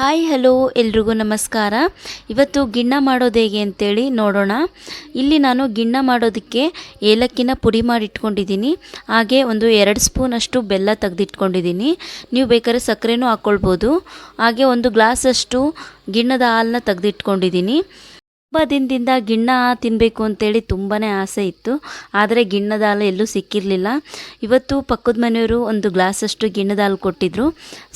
Hi, hello, ಎಲ್ರಿಗೂ ನಮಸ್ಕಾರ. ಇವತ್ತು ಗಿಣ್ಣ ಮಾಡೋದು ಹೇಗೆ ಅಂತೇಳಿ ನೋಡೋಣ. ಇಲ್ಲಿ ನಾನು ಗಿಣ್ಣ ಮಾಡೋದಕ್ಕೆ ಏಲಕ್ಕಿನ ಪುಡಿ ಮಾಡಿ ಇಟ್ಕೊಂಡಿದ್ದೀನಿ ಹಾಗೆ ಒಂದು ಎರಡು ಸ್ಪೂನಷ್ಟು ಬೆಲ್ಲ ತೆಗೆದಿಟ್ಕೊಂಡಿದ್ದೀನಿ. ನೀವು ಬೇಕಾದ್ರೆ ಸಕ್ಕರೆನೂ ಹಾಕ್ಕೊಳ್ಬೋದು. ಹಾಗೆ ಒಂದು ಗ್ಲಾಸಷ್ಟು ಗಿಣ್ಣದ ಹಾಲನ್ನ ತೆಗೆದಿಟ್ಕೊಂಡಿದ್ದೀನಿ. ತುಂಬ ದಿನದಿಂದ ಗಿಣ್ಣ ತಿನ್ನಬೇಕು ಅಂತೇಳಿ ತುಂಬಾ ಆಸೆ ಇತ್ತು. ಆದರೆ ಗಿಣ್ಣದ ಹಾಲು ಎಲ್ಲೂ ಸಿಕ್ಕಿರಲಿಲ್ಲ. ಇವತ್ತು ಪಕ್ಕದ ಮನೆಯವರು ಒಂದು ಗ್ಲಾಸಷ್ಟು ಗಿಣ್ಣದ ಹಾಲು ಕೊಟ್ಟಿದ್ದರು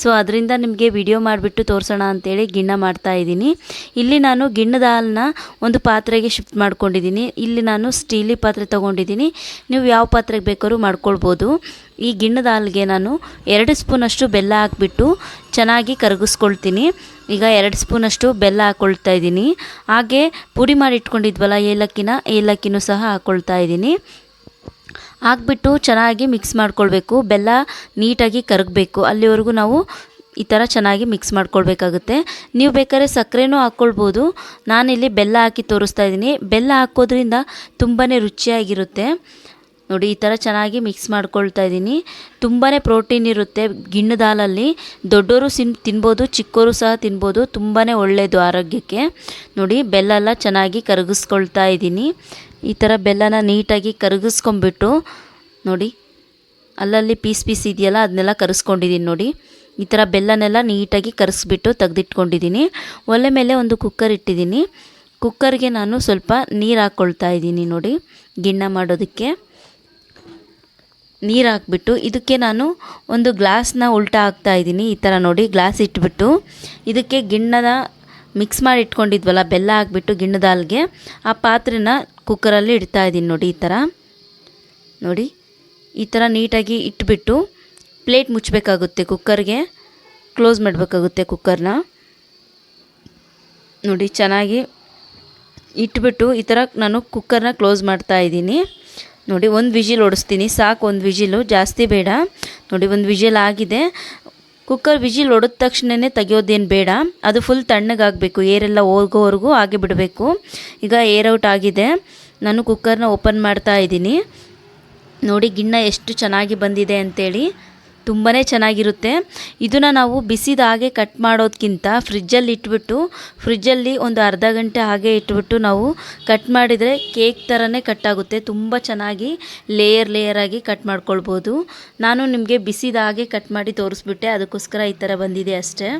ಸೊ, ಅದರಿಂದ ನಿಮಗೆ ವಿಡಿಯೋ ಮಾಡಿಬಿಟ್ಟು ತೋರಿಸೋಣ ಅಂತೇಳಿ ಗಿಣ್ಣ ಮಾಡ್ತಾ ಇದ್ದೀನಿ. ಇಲ್ಲಿ ನಾನು ಗಿಣ್ಣದ ಹಾಲನ್ನ ಒಂದು ಪಾತ್ರೆಗೆ ಶಿಫ್ಟ್ ಮಾಡ್ಕೊಂಡಿದ್ದೀನಿ. ಇಲ್ಲಿ ನಾನು ಸ್ಟೀಲಿ ಪಾತ್ರೆ ತೊಗೊಂಡಿದ್ದೀನಿ. ನೀವು ಯಾವ ಪಾತ್ರೆಗೆ ಬೇಕಾದ್ರೂ ಮಾಡ್ಕೊಳ್ಬೋದು. ಈ ಗಿಣ್ಣದ ಹಾಲಿಗೆ ನಾನು ಎರಡು ಸ್ಪೂನಷ್ಟು ಬೆಲ್ಲ ಹಾಕ್ಬಿಟ್ಟು ಚೆನ್ನಾಗಿ ಕರಗಿಸ್ಕೊಳ್ತೀನಿ. ಈಗ ಎರಡು ಸ್ಪೂನಷ್ಟು ಬೆಲ್ಲ ಹಾಕ್ಕೊಳ್ತಾ ಇದ್ದೀನಿ. ಹಾಗೆ ಪುಡಿ ಮಾಡಿ ಇಟ್ಕೊಂಡಿದ್ವಲ್ಲ ಏಲಕ್ಕಿನ, ಏಲಕ್ಕಿನೂ ಸಹ ಹಾಕ್ಕೊಳ್ತಾ ಇದ್ದೀನಿ. ಹಾಕ್ಬಿಟ್ಟು ಚೆನ್ನಾಗಿ ಮಿಕ್ಸ್ ಮಾಡ್ಕೊಳ್ಬೇಕು. ಬೆಲ್ಲ ನೀಟಾಗಿ ಕರಗಬೇಕು. ಅಲ್ಲಿವರೆಗೂ ನಾವು ಈ ಥರ ಚೆನ್ನಾಗಿ ಮಿಕ್ಸ್ ಮಾಡ್ಕೊಳ್ಬೇಕಾಗುತ್ತೆ. ನೀವು ಬೇಕಾದ್ರೆ ಸಕ್ಕರೆನೂ ಹಾಕ್ಕೊಳ್ಬೋದು. ನಾನಿಲ್ಲಿ ಬೆಲ್ಲ ಹಾಕಿ ತೋರಿಸ್ತಾ ಇದ್ದೀನಿ. ಬೆಲ್ಲ ಹಾಕೋದ್ರಿಂದ ತುಂಬಾ ರುಚಿಯಾಗಿರುತ್ತೆ. ನೋಡಿ, ಈ ಥರ ಚೆನ್ನಾಗಿ ಮಿಕ್ಸ್ ಮಾಡ್ಕೊಳ್ತಾ ಇದ್ದೀನಿ. ತುಂಬಾ ಪ್ರೋಟೀನ್ ಇರುತ್ತೆ ಗಿಣ್ಣದಾಲಲ್ಲಿ ದೊಡ್ಡವರು ಸಿನ್ ತಿನ್ಬೋದು ಚಿಕ್ಕವರು ಸಹ ತಿನ್ಬೋದು. ತುಂಬಾ ಒಳ್ಳೆಯದು ಆರೋಗ್ಯಕ್ಕೆ. ನೋಡಿ, ಬೆಲ್ಲ ಚೆನ್ನಾಗಿ ಕರಗಿಸ್ಕೊಳ್ತಾ ಇದ್ದೀನಿ. ಈ ಥರ ಬೆಲ್ಲನ ನೀಟಾಗಿ ಕರಗಿಸ್ಕೊಂಬಿಟ್ಟು ನೋಡಿ, ಅಲ್ಲಲ್ಲಿ ಪೀಸ್ ಪೀಸ್ ಇದೆಯಲ್ಲ, ಅದನ್ನೆಲ್ಲ ಕರೆಸ್ಕೊಂಡಿದ್ದೀನಿ ನೋಡಿ. ಈ ಥರ ಬೆಲ್ಲನೆಲ್ಲ ನೀಟಾಗಿ ಕರೆಸ್ಬಿಟ್ಟು ತೆಗೆದಿಟ್ಕೊಂಡಿದ್ದೀನಿ. ಒಲೆ ಮೇಲೆ ಒಂದು ಕುಕ್ಕರ್ ಇಟ್ಟಿದ್ದೀನಿ. ಕುಕ್ಕರ್ಗೆ ನಾನು ಸ್ವಲ್ಪ ನೀರು ಹಾಕ್ಕೊಳ್ತಾ ಇದ್ದೀನಿ ನೋಡಿ, ಗಿಣ್ಣ ಮಾಡೋದಕ್ಕೆ. ನೀರು ಹಾಕ್ಬಿಟ್ಟು, ಇದಕ್ಕೆ ನಾನು ಒಂದು ಗ್ಲಾಸ್ನ ಉಲ್ಟಾ ಹಾಕ್ತಾ ಇದ್ದೀನಿ, ಈ ಥರ ನೋಡಿ, ಗ್ಲಾಸ್ ಇಟ್ಬಿಟ್ಟು. ಇದಕ್ಕೆ ಗಿಣ್ಣದ ಮಿಕ್ಸ್ ಮಾಡಿ ಇಟ್ಕೊಂಡಿದ್ವಲ್ಲ, ಬೆಲ್ಲ ಹಾಕ್ಬಿಟ್ಟು ಗಿಣ್ಣದ ಹಾಲ್ಗೆ, ಆ ಪಾತ್ರೆನ ಕುಕ್ಕರಲ್ಲಿ ಇಡ್ತಾ ಇದ್ದೀನಿ ನೋಡಿ, ಈ ಥರ. ನೋಡಿ, ಈ ಥರ ನೀಟಾಗಿ ಇಟ್ಬಿಟ್ಟು ಪ್ಲೇಟ್ ಮುಚ್ಚಬೇಕಾಗುತ್ತೆ ಕುಕ್ಕರ್ಗೆ, ಕ್ಲೋಸ್ ಮಾಡಬೇಕಾಗುತ್ತೆ ಕುಕ್ಕರ್ನ. ನೋಡಿ, ಚೆನ್ನಾಗಿ ಇಟ್ಬಿಟ್ಟು ಈ ಥರ ನಾನು ಕುಕ್ಕರ್ನ ಕ್ಲೋಸ್ ಮಾಡ್ತಾ ಇದ್ದೀನಿ. ನೋಡಿ, ಒಂದು ವಿಜಿಲ್ ಓಡಿಸ್ತೀನಿ. ಸಾಕು, ಒಂದು ವಿಜಿಲು. ಜಾಸ್ತಿ ಬೇಡ. ನೋಡಿ, ಒಂದು ವಿಜಿಲ್ ಆಗಿದೆ. ಕುಕ್ಕರ್ ವಿಜಿಲ್ ಹೊಡೆದ ತಕ್ಷಣವೇ ತೆಗೆಯೋದೇನು ಬೇಡ. ಅದು ಫುಲ್ ತಣ್ಣಗಾಗಬೇಕು. ಏರೆಲ್ಲ ಹೋಗೋವರೆಗೂ ಹಾಗೆ ಬಿಡಬೇಕು. ಈಗ ಏರ್ ಔಟ್ ಆಗಿದೆ. ನಾನು ಕುಕ್ಕರ್ನ ಓಪನ್ ಮಾಡ್ತಾ ಇದ್ದೀನಿ. ನೋಡಿ ಗಿಣ್ಣ ಎಷ್ಟು ಚೆನ್ನಾಗಿ ಬಂದಿದೆ ಅಂತೇಳಿ. ತುಂಬಾ ಚೆನ್ನಾಗಿರುತ್ತೆ. ಇದನ್ನು ನಾವು ಬಿಸಿದ ಹಾಗೆ ಕಟ್ ಮಾಡೋದಕ್ಕಿಂತ ಫ್ರಿಜ್ಜಲ್ಲಿ ಇಟ್ಬಿಟ್ಟು ಫ್ರಿಜ್ಜಲ್ಲಿ ಒಂದು ಅರ್ಧ ಗಂಟೆ ಹಾಗೆ ಇಟ್ಬಿಟ್ಟು ನಾವು ಕಟ್ ಮಾಡಿದರೆ ಕೇಕ್ ಥರನೇ ಕಟ್ ಆಗುತ್ತೆ. ತುಂಬ ಚೆನ್ನಾಗಿ ಲೇಯರ್ ಲೇಯರಾಗಿ ಕಟ್ ಮಾಡ್ಕೊಳ್ಬೋದು. ನಾನು ನಿಮಗೆ ಬಿಸಿದ ಹಾಗೆ ಕಟ್ ಮಾಡಿ ತೋರಿಸ್ಬಿಟ್ಟೆ. ಅದಕ್ಕೋಸ್ಕರ ಈ ಥರ ಬಂದಿದೆ ಅಷ್ಟೇ.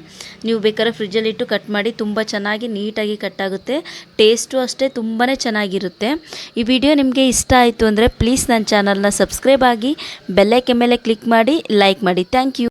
ನೀವು ಬೇಕಾದ್ರೆ ಫ್ರಿಜ್ಜಲ್ಲಿಟ್ಟು ಕಟ್ ಮಾಡಿ ತುಂಬ ಚೆನ್ನಾಗಿ ನೀಟಾಗಿ ಕಟ್ ಆಗುತ್ತೆ. ಟೇಸ್ಟು ಅಷ್ಟೇ ತುಂಬಾ ಚೆನ್ನಾಗಿರುತ್ತೆ. ಈ ವಿಡಿಯೋ ನಿಮಗೆ ಇಷ್ಟ ಆಯಿತು ಅಂದರೆ ಪ್ಲೀಸ್ ನನ್ನ ಚಾನಲ್ನ ಸಬ್ಸ್ಕ್ರೈಬ್ ಆಗಿ ಬೆಲ್ಲೈಕೆ ಮೇಲೆ ಕ್ಲಿಕ್ ಮಾಡಿ ಲೈಕ್ ಮಾಡಿ ಥ್ಯಾಂಕ್ ಯು